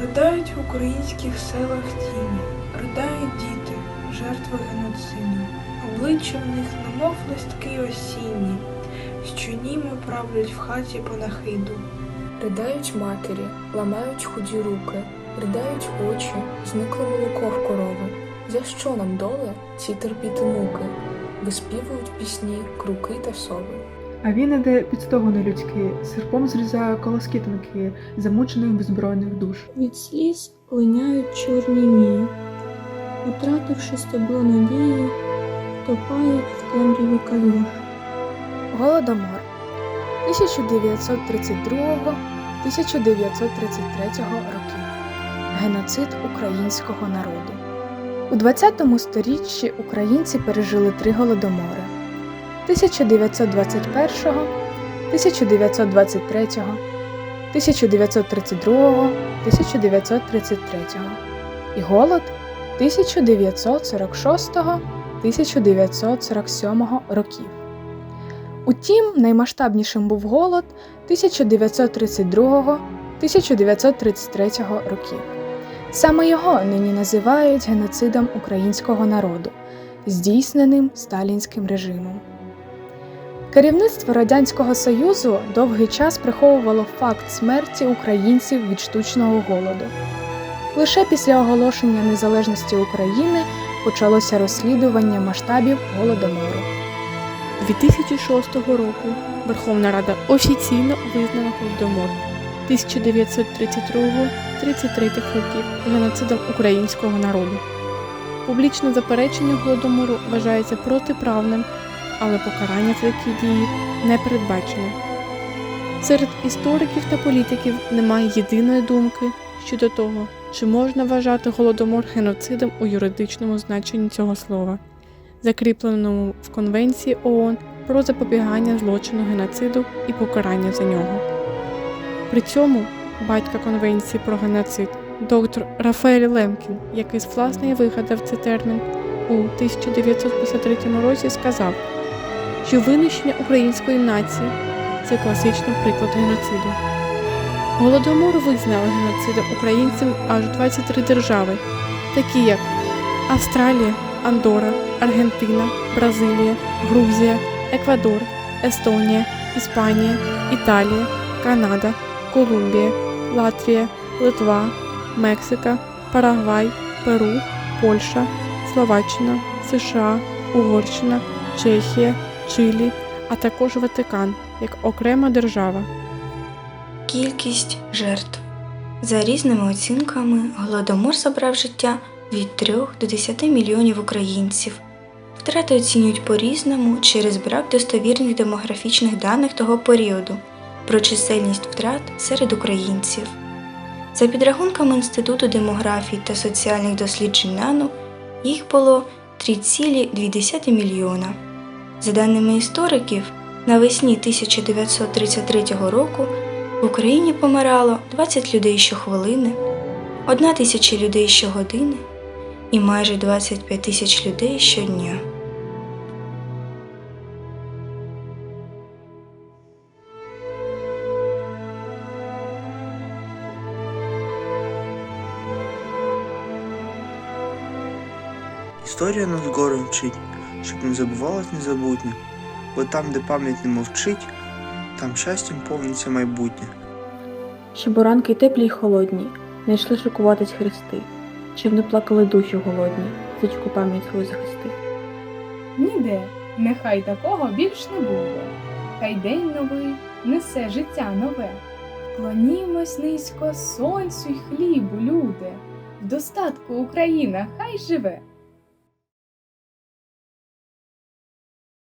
Ридають в українських селах тіні, ридають діти, жертви геноциду. Обличчя в них немов листки осінні, що німо правлять в хаті панахиду. Riдають матері, ламають худі руки, ридають очі, зникло молоко в корови. За що нам доле ці терпіти муки? Виспівують пісні, круки та сови. А він іде під стогони людські, серпом зрізає колоски тонкі, замучених беззбройних душ. Від сліз линяють чорні мії, Утративши стебло надії, топають в темряві калюш. Голодомор 1932-1933 років. Геноцид українського народу. У 20 сторіччі українці пережили три голодомори 1921, 1923, 1932, 1933 і голод 1946-1947 років. Утім, наймасштабнішим був голод 1932-1933 років. Саме його нині називають геноцидом українського народу, здійсненим сталінським режимом. Керівництво Радянського Союзу довгий час приховувало факт смерті українців від штучного голоду. Лише після оголошення незалежності України почалося розслідування масштабів голодомору. 2006 року Верховна Рада офіційно визнала Голодомор 1932-33 років геноцидом українського народу. Публічне заперечення голодомору вважається протиправним, але покарання за такі дії не передбачено. Серед істориків та політиків немає єдиної думки щодо того, чи можна вважати голодомор геноцидом у юридичному значенні цього слова закріпленому в Конвенції ООН про запобігання злочину геноциду і покарання за нього. При цьому батька Конвенції про геноцид доктор Рафаель Лемкін, який з власної вигадав цей термін, у 1953 році сказав, що винищення української нації це класичний приклад геноциду. Голодомор визнали геноцидом українців аж 23 держави, такі як Австралія, Андора, Аргентина, Бразилія, Грузія, Еквадор, Естонія, Іспанія, Італія, Канада, Колумбія, Латвія, Литва, Мексика, Парагвай, Перу, Польща, Словаччина, США, Угорщина, Чехія, Чилі, а також Ватикан як окрема держава. Кількість жертв. За різними оцінками, голодомор забрав життя від 3 до 10 мільйонів українців. Втрати оцінюють по-різному через брак достовірних демографічних даних того періоду про чисельність втрат серед українців. За підрахунками Інституту демографії та соціальних досліджень НАНУ, їх було 3,2 мільйона. За даними істориків, навесні 1933 року в Україні помирало 20 людей щохвилини, 1 тисяча людей щогодини і майже 25 тисяч людей щодня. Історія нас горем вчить, щоб не забувалось незабутнє, бо там, де пам'ять не мовчить, там щастям повниться майбутнє. Щоб уранки теплі й холодні, не йшли шокуватись хрести, щоб не плакали душі голодні, свічку пам'ять свою захисти. Ніде, нехай такого більш не буде. Хай день новий несе життя нове. Клонімось низько сонцю й хлібу, люди. В достатку Україна хай живе.